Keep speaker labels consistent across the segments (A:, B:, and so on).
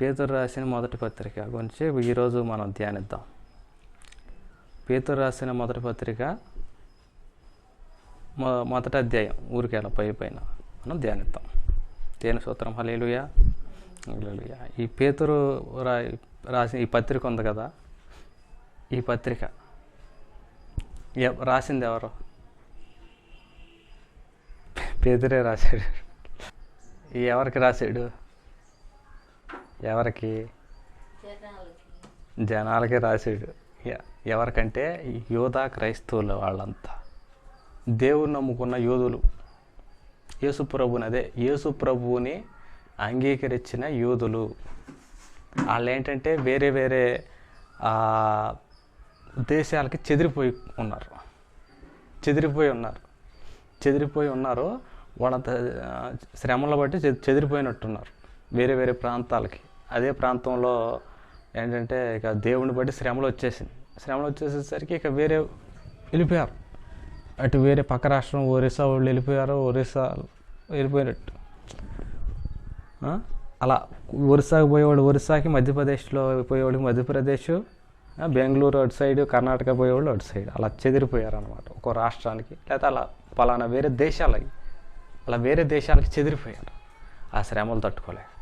A: పేతురు రాసిన మొదటి పత్రిక గురించి ఈరోజు మనం ధ్యానిద్దాం. పేతురు రాసిన మొదటి పత్రిక మొ మొదటి అధ్యాయం ఊరికేలా పై పైన మనం ధ్యానిద్దాం. దేని సూత్రం హలేలుయా హల్లెలూయా. ఈ పేతురు రా రాసిన ఈ పత్రిక ఉంది కదా? ఈ పత్రిక. రాసింది ఎవరు? పేదరే రాశాడు. ఈ ఎవరికి రాశాడు? ఎవరికి? జనాలకే. రాశాడు ఎ- ఎవరికంటే యోధా క్రైస్తవులు వాళ్ళంతా. దేవుని నమ్ముకున్న యోధులు. యేసు ప్రభుని అదే యేసు ప్రభువుని అంగీకరించిన యోధులు. వాళ్ళు ఏంటంటే వేరే వేరే దేశాలకి చెదిరిపోయి ఉన్నారు. చెదిరిపోయి ఉన్నారు. చెదిరిపోయి ఉన్నారు. వాళ్ళంత శ్రమల బట్టి చెదిరిపోయినట్టున్నారు. వేరే వేరే ప్రాంతాలకి. అదే ప్రాంతంలో ఏంటంటే ఇక దేవుని బట్టి శ్రమలు వచ్చేసింది. శ్రమలు వచ్చేసేసరికి ఇక వేరే వెళ్ళిపోయారు. అటు వేరే పక్క రాష్ట్రం ఒరిస్సా వాళ్ళు వెళ్ళిపోయారు ఒరిస్సా వెళ్ళిపోయినట్టు. అలా ఒరిస్సాకి పోయేవాడు ఒరిస్సాకి మధ్యప్రదేశ్లో పోయేవాడికి మధ్యప్రదేశ్ బెంగళూరు అటు సైడ్ కర్ణాటక పోయేవాళ్ళు అటు సైడ్. అలా చెదిరిపోయారు అనమాట ఒక్కో రాష్ట్రానికి. లేకపోతే అలా పలానా వేరే దేశాలకి అలా వేరే దేశాలకి చెదిరిపోయారు. ఆ శ్రమలు తట్టుకోలేక.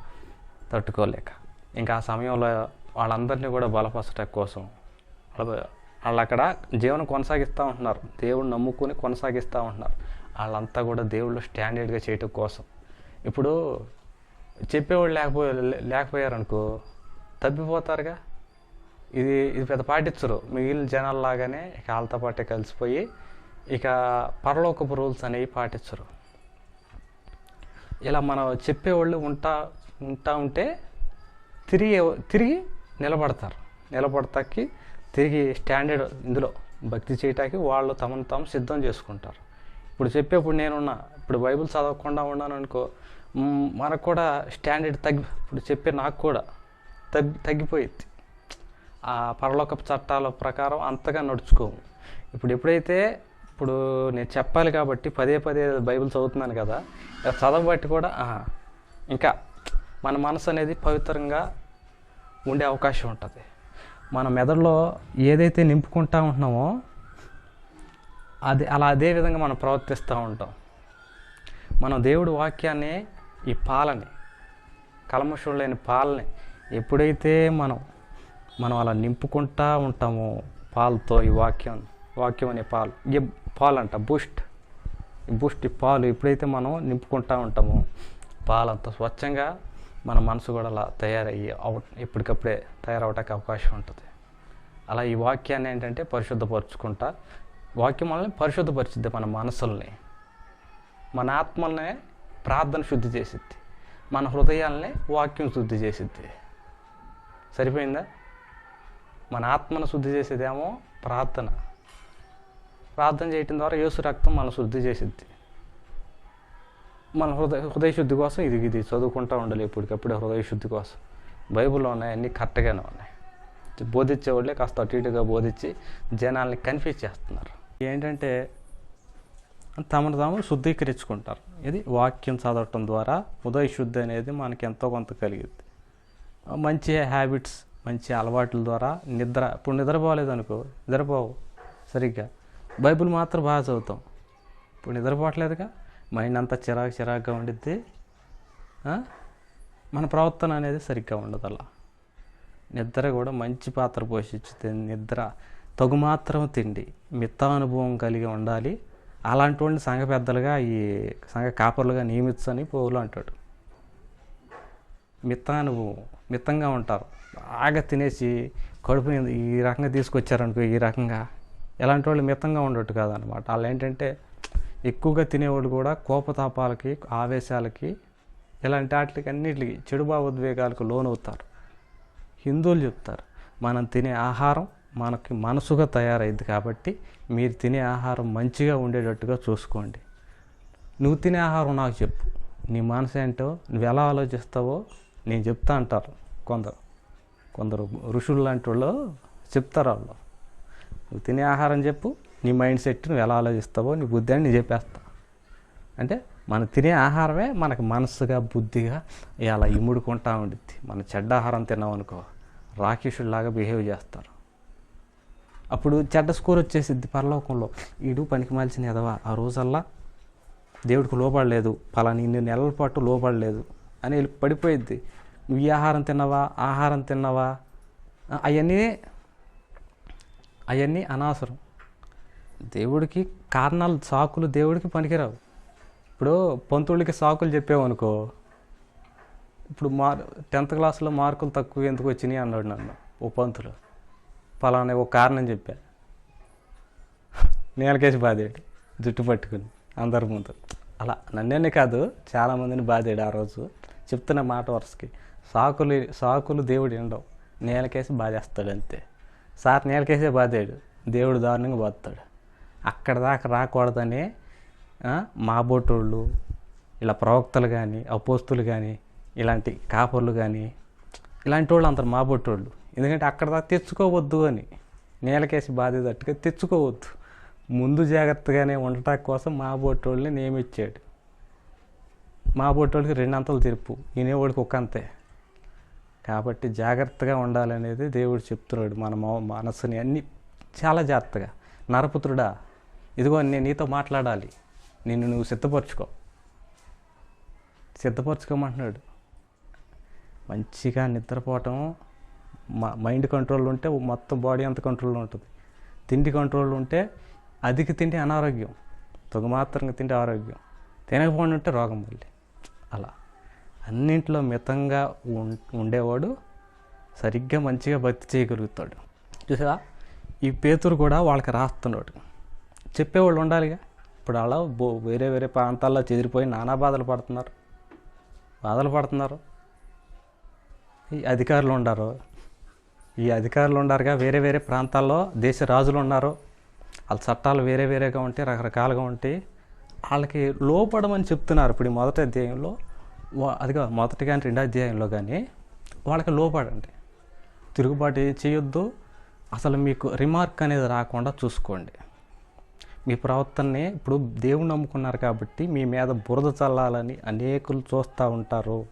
A: తట్టుకోలేక. ఇంకా ఆ సమయంలో వాళ్ళందరినీ కూడా బలపరచడం కోసం వాళ్ళు అక్కడ జీవనం కొనసాగిస్తూ ఉంటున్నారు. దేవుడు నమ్ముకుని కొనసాగిస్తూ ఉంటున్నారు. వాళ్ళంతా కూడా దేవుళ్ళు స్టాండర్డ్గా చేయటం కోసం. ఇప్పుడు చెప్పేవాళ్ళు లేకపో లేకపోయారనుకో తప్పిపోతారుగా. ఇది ఇది పెద్ద పాటించరు. మిగిలిన జనాల్లాగానే ఇక వాళ్ళతో పాటే కలిసిపోయి ఇక పరలోకపు రూల్స్ అనేవి పాటించరు. ఇలా మనం చెప్పేవాళ్ళు ఉంటా ఉంటా ఉంటే తిరిగి తిరిగి నిలబడతారు. నిలబడతాకి తిరిగి స్టాండర్డ్ ఇందులో భక్తి చేయటానికి వాళ్ళు తమను తాము సిద్ధం చేసుకుంటారు. ఇప్పుడు చెప్పేప్పుడు నేనున్నా ఇప్పుడు బైబిల్ చదవకుండా ఉన్నాను అనుకో మనకు కూడా స్టాండర్డ్ తగ్గి ఇప్పుడు చెప్పే నాకు కూడా తగ్గి తగ్గిపోయింది ఆ పరలోకపు చట్టాల ప్రకారం అంతగా నడుచుకోము. ఇప్పుడు ఎప్పుడైతే ఇప్పుడు నేను చెప్పాలి కాబట్టి పదే పదే బైబిల్ చదువుతున్నాను కదా చదవబట్టి కూడా ఇంకా మన మనసు అనేది పవిత్రంగా ఉండే అవకాశం ఉంటుంది. మన మెదడులో ఏదైతే నింపుకుంటా ఉంటున్నామో అది అలా అదే విధంగా మనం ప్రవర్తిస్తూ ఉంటాం. మనం దేవుడి వాక్యాన్ని ఈ పాలని కలమషం లేని పాలని ఎప్పుడైతే మనం మనం అలా నింపుకుంటా ఉంటామో పాలతో ఈ వాక్యం వాక్యం అనే పాలు ఈ పాలు అంట బూస్ట్ ఈ బూస్ట్ ఈ పాలు ఎప్పుడైతే మనం నింపుకుంటా ఉంటామో పాలంతా స్వచ్ఛంగా మన మనసు కూడా అలా తయారయ్యి అవ ఎప్పటికప్పుడే తయారవటానికి అవకాశం ఉంటుంది. అలా ఈ వాక్యాన్ని ఏంటంటే పరిశుద్ధపరచుకుంటా వాక్యం మనల్ని పరిశుద్ధపరిచిద్ది మన మనసుల్ని. మన ఆత్మల్ని ప్రార్థన శుద్ధి చేసిద్ది. మన హృదయాల్ని వాక్యం శుద్ధి చేసిద్ది. సరిపోయిందా? మన ఆత్మను శుద్ధి చేసేదేమో ప్రార్థన. ప్రార్థన చేయటం ద్వారా యేసు రక్తం మనం శుద్ధి చేసిద్ది. మన హృదయ హృదయ శుద్ధి కోసం ఇది ఇది చదువుకుంటూ ఉండాలి ఇప్పటికప్పుడు హృదయ శుద్ధి కోసం. బైబిల్లో ఉన్నాయి అన్నీ కరెక్ట్గానే ఉన్నాయి. బోధించే వాళ్ళే కాస్త అటు ఇటుగా బోధించి జనాల్ని కన్ఫ్యూజ్ చేస్తున్నారు. ఏంటంటే తమను తాము శుద్ధీకరించుకుంటారు. ఇది వాక్యం చదవటం ద్వారా హృదయ శుద్ధి అనేది మనకి ఎంతో కొంత కలిగింది మంచి హ్యాబిట్స్ మంచి అలవాట్ల ద్వారా నిద్ర ఇప్పుడు నిద్రపోలేదు అనుకో నిద్రపోవు సరిగ్గా. బైబిల్ మాత్రం బాగా చదువుతాం. ఇప్పుడు నిద్రపోవట్లేదుగా? మైండ్ అంతా చిరాకు చిరాకుగా ఉండిద్ది. మన ప్రవర్తన అనేది సరిగ్గా ఉండదు అలా నిద్ర కూడా మంచి పాత్ర పోషించుతుంది నిద్ర తగు మాత్రం తిండి మిత్తానుభవం కలిగి ఉండాలి. అలాంటి వాడిని సంఘ పెద్దలుగా ఈ సంఘ కాపర్లుగా నియమించని పోవులు అంటాడు. మిత్తానుభవం మిత్తంగా ఉంటారు. బాగా తినేసి కడుపు ఈ రకంగా తీసుకొచ్చారనుకో ఈ రకంగా. ఎలాంటి వాళ్ళు మిత్తంగా ఉండట్టు కాదనమాట. వాళ్ళు ఏంటంటే ఎక్కువగా తినేవాళ్ళు కూడా కోపతాపాలకి ఆవేశాలకి ఇలాంటి వాటికి అన్నిటికి చెడు భావోద్వేగాలకు లోనవుతారు. హిందువులు చెప్తారు మనం తినే ఆహారం మనకి మనసుగా తయారైంది కాబట్టి మీరు తినే ఆహారం మంచిగా ఉండేటట్టుగా చూసుకోండి. నువ్వు తినే ఆహారం నాకు చెప్పు. నీ మనసు ఏంటో నువ్వు ఎలా ఆలోచిస్తావో నేను చెప్తా అంటారు కొందరు. కొందరు ఋషులు లాంటి వాళ్ళు చెప్తారు వాళ్ళు. నువ్వు తినే ఆహారం చెప్పు నీ మైండ్ సెట్ నువ్వు ఎలా ఆలోచిస్తావో నీ బుద్ధి అని నేను చెప్పేస్తా. అంటే మనం తినే ఆహారమే మనకు మనసుగా బుద్ధిగా ఇలా ఇముడుకుంటా ఉండిద్ది. మన చెడ్డ ఆహారం తిన్నాం అనుకో రాకేషుడిలాగా బిహేవ్ చేస్తారు. అప్పుడు చెడ్డ స్కోర్ వచ్చేసిద్ది పరలోకంలో. ఈడు పనికి మాల్చిన ఎదవా ఆ రోజల్లా దేవుడికి లోపడలేదు పలాని ఇన్ని నెలల పాటు లోపడలేదు అని వెళ్ళి పడిపోయిద్ది. నువ్వు ఈ ఆహారం తిన్నావా? ఆహారం తిన్నావా? అవన్నీ అవన్నీ అనవసరం. దేవుడికి కారణాలు సాకులు దేవుడికి పనికిరావు. ఇప్పుడు పంతుళ్ళకి సాకులు చెప్పామనుకో ఇప్పుడు మార్ టెన్త్ క్లాస్లో మార్కులు తక్కువ ఎందుకు వచ్చినాయి అన్నాడు నన్ను ఓ పంతులు. ఫలానా ఒక కారణం చెప్పా. నేలకేసి బాధాడు జుట్టు పట్టుకుని అందరి ముందు. అలా నన్నే కాదు చాలామందిని బాధాడు ఆ రోజు. చెప్తున్న మాట వరుసకి సాకులు సాకులు దేవుడు ఎండవు నేలకేసి బాధేస్తాడు అంతే సార్ నేలకేసే బాధాడు దేవుడు దారుణంగా బాధతాడు అక్కడ దాకా రాకూడదని మాబోటోళ్ళు మా బోటోళ్ళు ఇలా ప్రవక్తలు కానీ అపోస్తులు కానీ ఇలాంటి కాపర్లు కానీ ఇలాంటి వాళ్ళు అందరు మా బొట్టోళ్ళు ఎందుకంటే అక్కడ దాకా తెచ్చుకోవద్దు అని నేలకేసి బాధేటట్టుగా తెచ్చుకోవద్దు. ముందు జాగ్రత్తగానే ఉండటం కోసం మా బొట్టోళ్ళని నియమించాడు. మా బొట్టోళ్ళకి రెండంతలు తిరుపు ఈనేవాడికి ఒక అంతే. కాబట్టి జాగ్రత్తగా ఉండాలనేది దేవుడు చెప్తున్నాడు మన మనసుని అన్ని చాలా జాగ్రత్తగా. నరపుత్రుడా ఇదిగో నేను నీతో మాట్లాడాలి. నిన్ను నువ్వు సిద్ధపరచుకో. సిద్ధపరచుకోమంటున్నాడు. మంచిగా నిద్రపోవటం మైండ్ కంట్రోల్ ఉంటే మొత్తం బాడీ అంత కంట్రోల్లో ఉంటుంది. తిండి కంట్రోల్ ఉంటే అధిక తిండి అనారోగ్యం. తగుమాత్రంగా తింటే ఆరోగ్యం. తినకపోండి ఉంటే రోగం మళ్ళీ. అలా. అన్నింటిలో మితంగా ఉం- ఉండేవాడు సరిగ్గా మంచిగా భక్తి చేయగలుగుతాడు. చూసా ఈ పేతురు కూడా వాళ్ళకి రాస్తున్నాడు. చెప్పేవాళ్ళు ఉండాలిగా. ఇప్పుడు అలా బో వేరే వేరే ప్రాంతాల్లో చెదిరిపోయి నానా బాధలు పడుతున్నారు. బాధలు పడుతున్నారు. ఈ అధికారులు ఉండరు. ఈ అధికారులు ఉండారుగా. వేరే వేరే ప్రాంతాల్లో దేశ రాజులు ఉన్నారు. వాళ్ళ చట్టాలు వేరే వేరేగా ఉంటాయి రకరకాలుగా ఉంటాయి వాళ్ళకి లోపడమని చెప్తున్నారు. ఇప్పుడు ఈ మొదటి అధ్యాయంలో అది అదిగా మొదటి కానీ రెండో అధ్యాయంలో కానీ వాళ్ళకి లోపడండి. తిరుగుబాటు చేయొద్దు. అసలు మీకు రిమార్క్ అనేది రాకుండా చూసుకోండి. మీ ప్రవర్తననే ఇప్పుడు దేవుని నమ్ముకున్నారు కాబట్టి మీ మీద బురద చల్లాలని అనేకులు చూస్తూ ఉంటారు.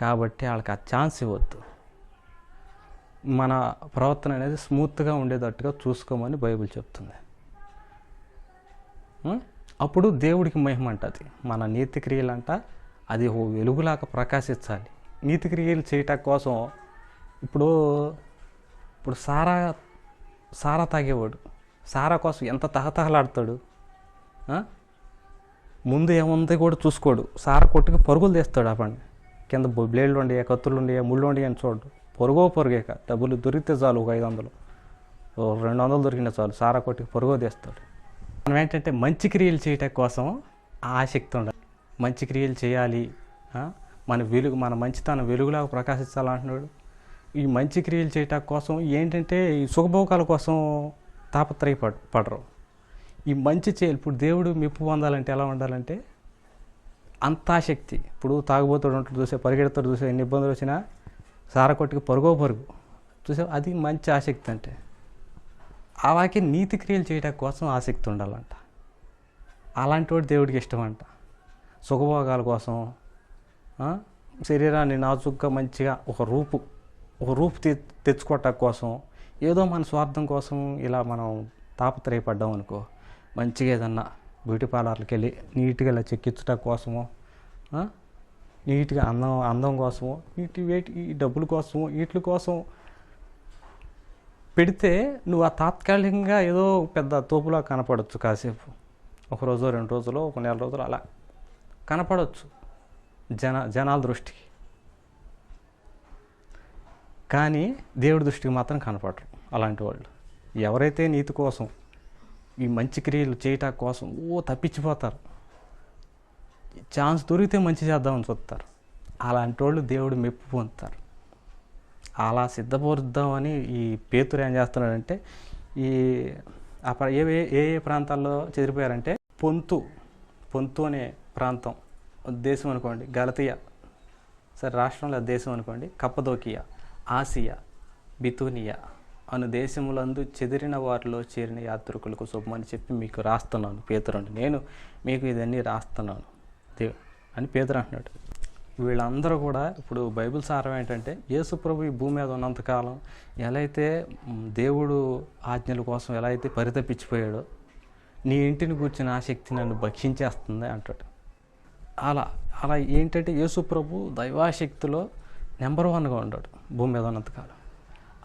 A: కాబట్టి వాళ్ళకి ఆ ఛాన్స్ ఇవ్వద్దు. మన ప్రవర్తన అనేది స్మూత్గా ఉండేటట్టుగా చూసుకోమని బైబిల్ చెప్తుంది. అప్పుడు దేవుడికి మహిమ అంటది మన నీతి క్రియలంట అది ఓ వెలుగులాగా ప్రకాశించాలి. నీతి క్రియలు చేయటం కోసం ఇప్పుడు ఇప్పుడు సారా సారా తాగేవాడు. సారా కోసం ఎంత తహతహలాడతాడు? ముందు ఏముంది కూడా చూసుకోడు. సారా కొట్టుకు పరుగులు తీస్తాడు ఆ పని. కింద బ్లేడ్లు ఉండి కత్తులు ఉండి ముళ్ళు ఉండి అని చూడు. పొరుగో పొరుగేక. డబ్బులు దొరికితే చాలు ఒక ఐదు వందలు. రెండు వందలు దొరికినా చాలు. సారా కొట్టుకు పొరుగో తీస్తాడు. మనం ఏంటంటే మంచి క్రియలు చేయటం కోసం ఆసక్తి ఉండాలి. మంచి క్రియలు చేయాలి. మన వెలుగు మన మంచితనం వెలుగులాగా ప్రకాశించాలంటున్నాడు. ఈ మంచి క్రియలు చేయటం కోసం ఏంటంటే ఈ సుఖభోగాల కోసం తాపత్రయపడ పడరు ఈ మంచి చేయాలి ఇప్పుడు దేవుడు మెప్పు పొందాలంటే ఎలా ఉండాలంటే అంత ఆసక్తి ఇప్పుడు తాగుబోతాడు ఉంటాడు చూసే పరిగెడతాడు చూసే ఎన్ని ఇబ్బందులు వచ్చినా సార కొట్టుకు పరుగో పరుగు. చూసే అది మంచి ఆసక్తి అంటే. అలాగే నీతి క్రియలు చేయడం కోసం ఆసక్తి ఉండాలంట. అలాంటి వాడు దేవుడికి ఇష్టం అంట సుఖభోగాల కోసం శరీరాన్ని నాజుగ్గా మంచిగా ఒక రూపు ఒక రూపు తె తెచ్చుకోవటం కోసం ఏదో మన స్వార్థం కోసం ఇలా మనం తాపత్రయపడ్డాం అనుకో మంచిగా ఏదన్నా బ్యూటీ పార్లర్కి వెళ్ళి నీట్గా ఇలా చెక్కించడం కోసమో నీట్గా అందం అందం కోసమో వీటి వేటి ఈ డబ్బుల కోసమో వీటి కోసం పెడితే నువ్వు ఆ తాత్కాలికంగా ఏదో పెద్ద తోపులా కనపడవచ్చు కాసేపు. ఒక రోజు రెండు రోజులు ఒక నెల రోజులు అలా కనపడవచ్చు జన జనాల దృష్టికి. కానీ దేవుడి దృష్టికి మాత్రం కనపడరు అలాంటి వాళ్ళు. ఎవరైతే నీతి కోసం ఈ మంచి క్రియలు చేయటం కోసం ఓ తప్పించిపోతారు. ఛాన్స్ దొరికితే మంచి చేద్దామని చూస్తారు. అలాంటి వాళ్ళు దేవుడు మెప్పు పొందుతారు. అలా సిద్ధపరుద్దామని ఈ పేతురు ఏం చేస్తున్నాడంటే ఈ ఆ ఏ ఏ ఏ ఏ ప్రాంతాల్లో చెదిరిపోయారంటే పొంతు పొంతు అనే ప్రాంతం దేశం అనుకోండి గలతీయ సరే రాష్ట్రంలో దేశం అనుకోండి కప్పదోకియా. ఆసియా బితూనియా అను దేశములందు చెదిరిన వారిలో చేరిన యాత్రికులకు శుభమని చెప్పి మీకు రాస్తున్నాను. పేతురండి నేను మీకు ఇదన్నీ రాస్తున్నాను. దేవు అని పేదరు అంటున్నాడు. వీళ్ళందరూ కూడా ఇప్పుడు బైబిల్ సారం ఏంటంటే యేసుప్రభు ఈ భూమి మీద ఉన్నంతకాలం ఎలా అయితే దేవుడు ఆజ్ఞల కోసం ఎలా అయితే పరితపించిపోయాడో నీ ఇంటిని కూర్చుని ఆసక్తి నన్ను భక్షించేస్తుంది అంటాడు. అలా అలా ఏంటంటే యేసుప్రభు దైవాశక్తిలో నెంబర్ వన్గా ఉన్నాడు భూమి మీద ఉన్నంతకాలం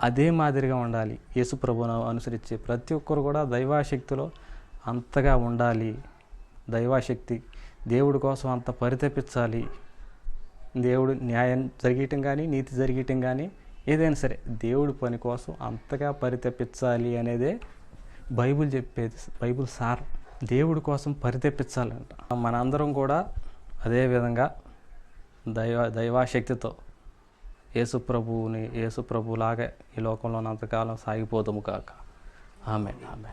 A: అదే మాదిరిగా ఉండాలి. యేసు ప్రభును అనుసరించే ప్రతి ఒక్కరు కూడా దైవాశక్తిలో అంతగా ఉండాలి. దైవాశక్తి దేవుడి కోసం అంత పరితపించాలి. దేవుడు న్యాయం జరిగటం కానీ నీతి జరిగటం కానీ ఏదైనా సరే దేవుడి పని కోసం అంతగా పరితపించాలి అనేదే బైబిల్ చెప్పేది బైబిల్ సార్. దేవుడి కోసం పరితపించాలంట. మనందరం కూడా అదే విధంగా దైవ దైవాశక్తితో యేసు ప్రభువుని యేసు ప్రభులాగా ఈ లోకంలో ఉన్నంతకాలం కాక. ఆమె ఆమె